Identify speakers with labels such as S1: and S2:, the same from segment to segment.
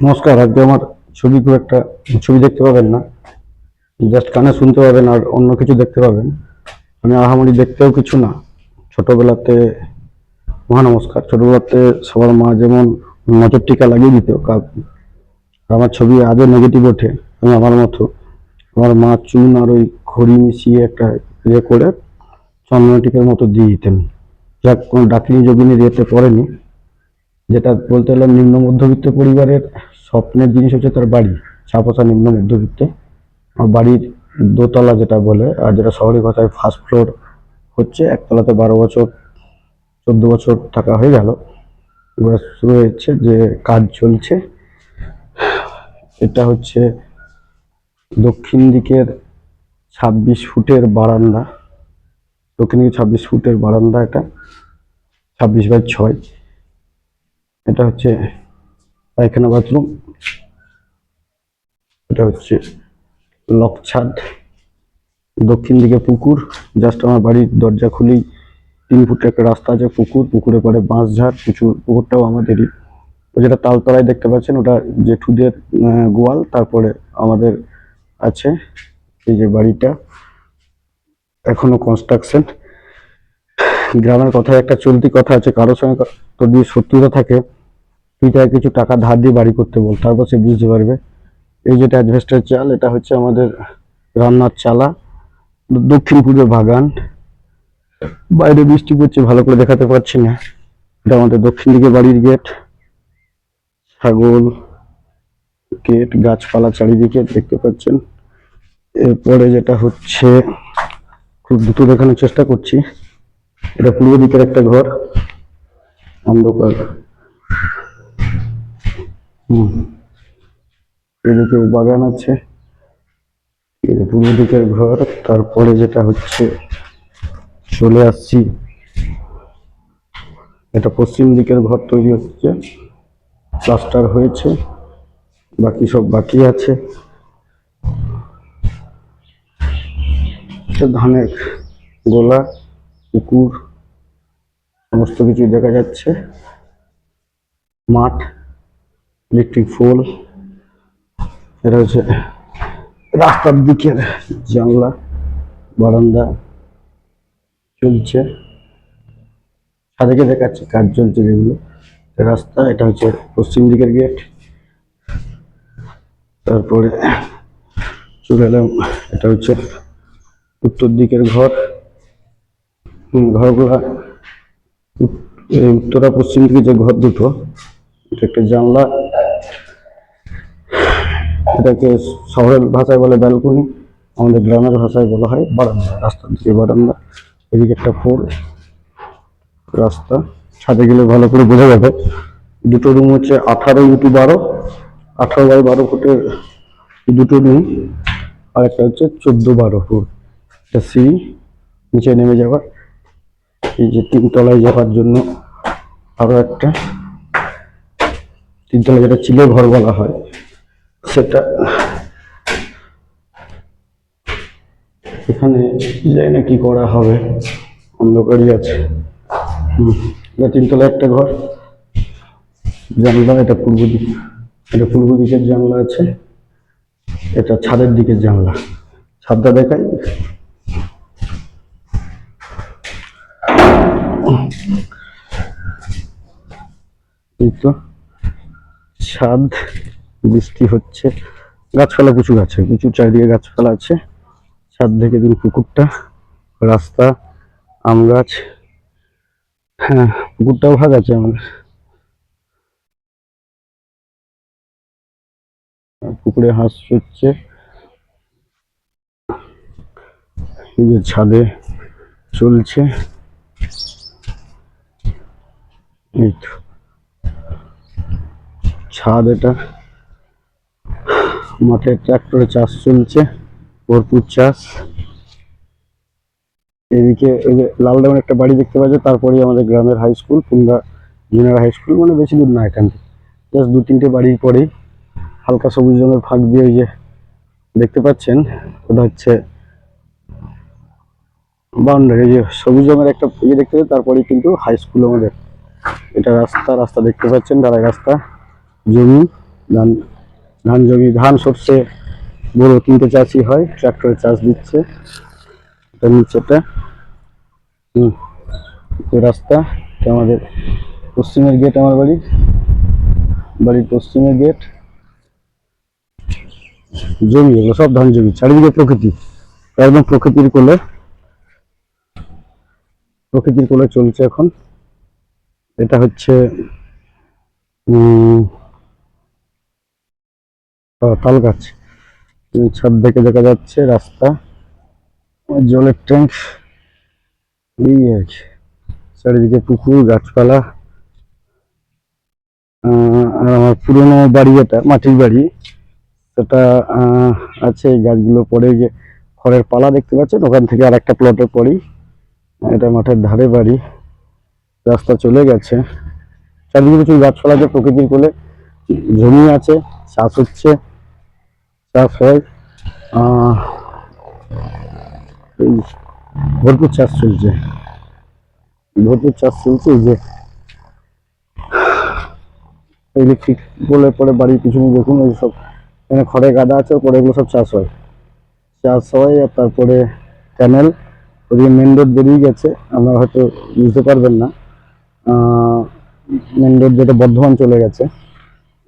S1: নমস্কার, আজকে আমার ছবি খুব একটা, ছবি দেখতে পাবেন না। জাস্ট কানে শুনতে পাবেন আর অন্য কিছু দেখতে পাবেন। আমি আহামরি দেখতেও কিছু না। ছোটোবেলাতে মহা নমস্কার ছোটবেলাতে সবার মা যেমন নজর টিকা লাগিয়ে দিত আমার ছবি আজও নেগেটিভ ওঠে, আমি আমার মতো। আমার মা চুন আর ওই খড়ি মিশিয়ে একটা ইয়ে করে চন্দন টিকার মতো দিয়ে দিতেন। যাক, কোনো ডাকিনি যোগিনী ইয়েতে পড়েনি। যেটা বলতে গেলে নিম্ন মধ্যবিত্ত পরিবারের স্বপ্নের জিনিস হচ্ছে তার বাড়ি ছাপোষা নিম্ন মধ্যবিত্ত। বাড়ির দোতলা যেটা বলে, আর যেটা শহরের কথায় ফার্স্ট ফ্লোর হচ্ছে, একতলাতে বারো বছর, চোদ্দ বছর থাকা হয়ে গেল। এবার শুরু হয়েছে যে কাজ চলছে। এটা হচ্ছে দক্ষিণ দিকের ছাব্বিশ ফুটের বারান্দা। দক্ষিণ দিকে ছাব্বিশ ফুটের বারান্দা এটা, ছাব্বিশ বাই ছয়। এটা হচ্ছে পায়খানা বাথরুম। এটা হচ্ছে লক ছাদ দক্ষিণ দিকে পুকুর। জাস্ট আমার বাড়ির দরজা খুলেই তিন ফুটের একটা রাস্তা আছে পুকুর। পুকুরে পরে বাঁশঝাড় প্রচুর পুকুরটাও আমাদেরই। যেটা তালতলায় দেখতে পাচ্ছেন, ওটা জেঠুদের গোয়াল। তারপরে আমাদের আছে এই যে বাড়িটা। এখনও কনস্ট্রাকশন গ্রামের কথায় একটা চলতি কথা আছে, কারোর সঙ্গে যদি শত্রুতা থাকে তাকে কিছু টাকা ধার দিয়ে বাড়ি করতে বল, তারপর সে বুঝতে পারবে। এই যেটা অ্যাডভেস্টার চাল, এটা হচ্ছে আমাদের রান্নার চালা। দক্ষিণ পূর্বে বাগান। বাইরে বৃষ্টি পড়ছে, ভালো করে দেখাতে পারছি না। এটা আমাদের দক্ষিণ দিকে বাড়ির গেট। ছাগল, গেট, গাছপালা চারিদিকে দেখতে পাচ্ছেন। এরপরে যেটা হচ্ছে, খুব দ্রুত দেখানোর চেষ্টা করছি। এটা পূর্ব দিকের একটা ঘর। অন্ধকার। এদিকে বাগান আছে। পূর্ব দিকের ঘর, তারপরে যেটা হচ্ছে, চলে আসছি। এটা পশ্চিম দিকের ঘর তৈরি হচ্ছে, প্লাস্টার হয়েছে, বাকি সব বাকি আছে। ধানের গোলা, পুকুর, সমস্ত কিছু দেখা যাচ্ছে। মাঠ। ইলেকট্রিক পোল এটা হচ্ছে রাস্তার দিকের জানলা, বারান্দা চলছে। ছাদেকে দেখাচ্ছে কাজ চলছে যেগুলো। রাস্তা, এটা হচ্ছে পশ্চিম দিকের গেট তারপরে চলে এলাম, এটা হচ্ছে উত্তর দিকের ঘর। ঘরগুলা উত্তরা পশ্চিম দিকে যে ঘর দুটো, এটা একটা জানলা। এটাকে শহরের ভাষায় বলে ব্যালকনি, আমাদের গ্রামের ভাষায় বলা হয় বারান্দা, রাস্তার দিকে বারান্দা। এদিকে একটা পোল রাস্তা, ছাদে গেলে ভালো করে বোঝা যাবে। দুটো রুম হচ্ছে আঠারো ইন্টু বারো, আঠারো বাই বারো ফুটের দুটো রুম, আর একটা হচ্ছে চোদ্দ বারো ফুট। একটা সিঁড়ি, নিচে নেমে যাওয়ার এই যে তিনতলায় যাওয়ার জন্য আরও একটা তিনতলা যেটা চিলে ঘর বলা হয়। সেটা এখানে জানি না কি করা হবে। অন্ধকারই আছে। এটা তিনতলা একটা ঘর। জানলা এটা পূর্ব দিক, এটা পূর্ব দিকের জানলা আছে। এটা ছাদের দিকের জানলা। ছাদটা দেখাই। ছাদ। বৃষ্টি হচ্ছে। গাছপালা প্রচুর আছে, প্রচুর চারিদিকে গাছপালা আছে। ছাদ থেকে দূর পুকুরটা, রাস্তা, আম গাছ হ্যাঁ পুকুরটাও ভাগ আছে আমাদের। পুকুরে হাঁস হচ্ছে। এই যে ছাদে চলছে। এই তো। ছাদ এটা মাঠে ট্রাক্টরে চাষ চলছে, ভরপুর চাষ। এদিকে এই যে লালডামের একটা বাড়ি দেখতে পাচ্ছে, তারপরেই আমাদের গ্রামের high school Punga junior high school মানে বেশি দূর না এখান থেকে। জাস্ট দু তিনটে বাড়ির পরেই হালকা সবুজ রঙের ফাঁক দিয়ে ওই যে দেখতে পাচ্ছেন, ওটা হচ্ছে বাউন্ডারি যে সবুজ রঙের একটা ইয়ে দেখতে পাচ্ছেন, তারপরেই কিন্তু হাই স্কুল আমাদের। এটা রাস্তা রাস্তা দেখতে পাচ্ছেন ঢালাই রাস্তা, জমি ধান জমি, ধান সর্ষে বড় তিনটে চাষই হয়, ট্রাক্টরে চাষ দিচ্ছে। এটা নিচেটা। হুম রাস্তা, এটা আমাদের পশ্চিমের গেট আমার বাড়ি। বাড়ির পশ্চিমের গেট জমি এগুলো সব ধান জমি, চারিদিকে প্রকৃতি। একদম প্রকৃতির কোলে। প্রকৃতির কোলে চলছে এখন। এটা হচ্ছে তাল গাছ ছাদ থেকে দেখা যাচ্ছে রাস্তা। জলের ট্যাঙ্ক। এই আর কি। চারিদিকে পুকুর, গাছপালা। আর আমার পুরনো বাড়ি এটা মাটির বাড়ি, সেটা আছে। গাছগুলো পরে যে খড়ের পালা দেখতে পাচ্ছেন, ওখান থেকে আর একটা প্লটের পরেই এটা মাঠের ধারে বাড়ি। রাস্তা চলে গেছে। চারিদিকে প্রচুর গাছপালা আছে, প্রকৃতির কোলে। জমি আছে, চাষ হচ্ছে। এই ভরপুর চাষ চলছে। ভরপুর চাষ চলছে যে ইলেকট্রিক বলে পরে বাড়ির পিছনে দেখুন ওই সব এখানে খড়ে গাদা আছে, ওপরে এগুলো সব চাষ হয়। চাষ হয়, আর তারপরে ক্যানেল ওদিকে মেন রোড বেরিয়ে গেছে। আপনারা হয়তো বুঝতে পারবেন না। মেন রোড যেটা বর্ধমান চলে গেছে।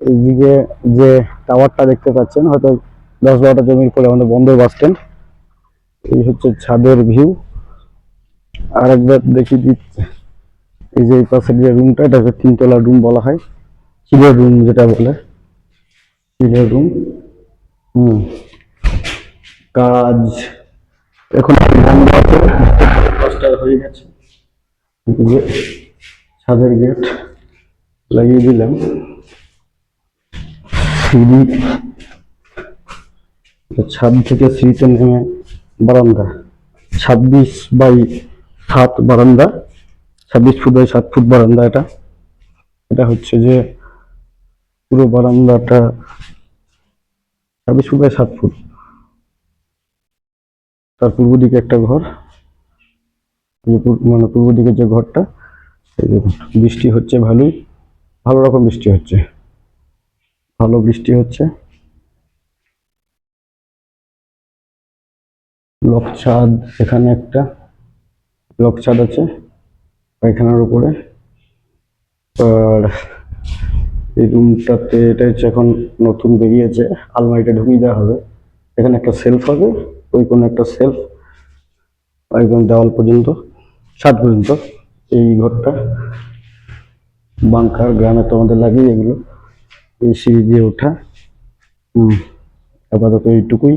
S1: এইদিকে যে টাওয়ারটা দেখতে পাচ্ছেন, হয়তো দশ বারোটা জমির পরে আমাদের বন্দর বাস স্ট্যান্ড এই হচ্ছে ছাদের ভিউ আর একবার দেখি দিচ্ছে এই যে এই পাশের যে রুমটা এটাকে তিনতলা রুম বলা হয়। চিলের রুম যেটা বলে। চিলের রুম হুম। কাজ। এখন হয়ে গেছে। ছাদের গেট লাগিয়ে দিলাম। সিঁড়ি ছাদ থেকে সিঁড়িতে নেমে বারান্দা। ছাব্বিশ বাই সাত বারান্দা। ছাব্বিশ ফুট বাই সাত ফুট বারান্দা এটা। এটা হচ্ছে যে পুরো বারান্দাটা ছাব্বিশ ফুট বাই সাত ফুট। তার পূর্ব দিকে একটা ঘর। মানে পূর্ব দিকে যে ঘরটা। বৃষ্টি হচ্ছে ভালোই। ভালো রকম বৃষ্টি হচ্ছে। ভালো বৃষ্টি হচ্ছে। লক ছাদ এখানে একটা লক ছাদ আছে, পায়খানার উপরে। আর এই রুমটাতে এটা হচ্ছে এখন নতুন বেরিয়েছে আলমারিটা ঢুকিয়ে দেওয়া হবে। এখানে একটা সেলফ হবে, ওই কোনো একটা সেলফ একদম দেওয়াল পর্যন্ত, ছাদ পর্যন্ত। এই ঘরটা, বাংকার গ্রামে তো আমাদের লাগে এগুলো। এই সিঁড়ি দিয়ে ওঠা। হুম আপাতত এইটুকুই।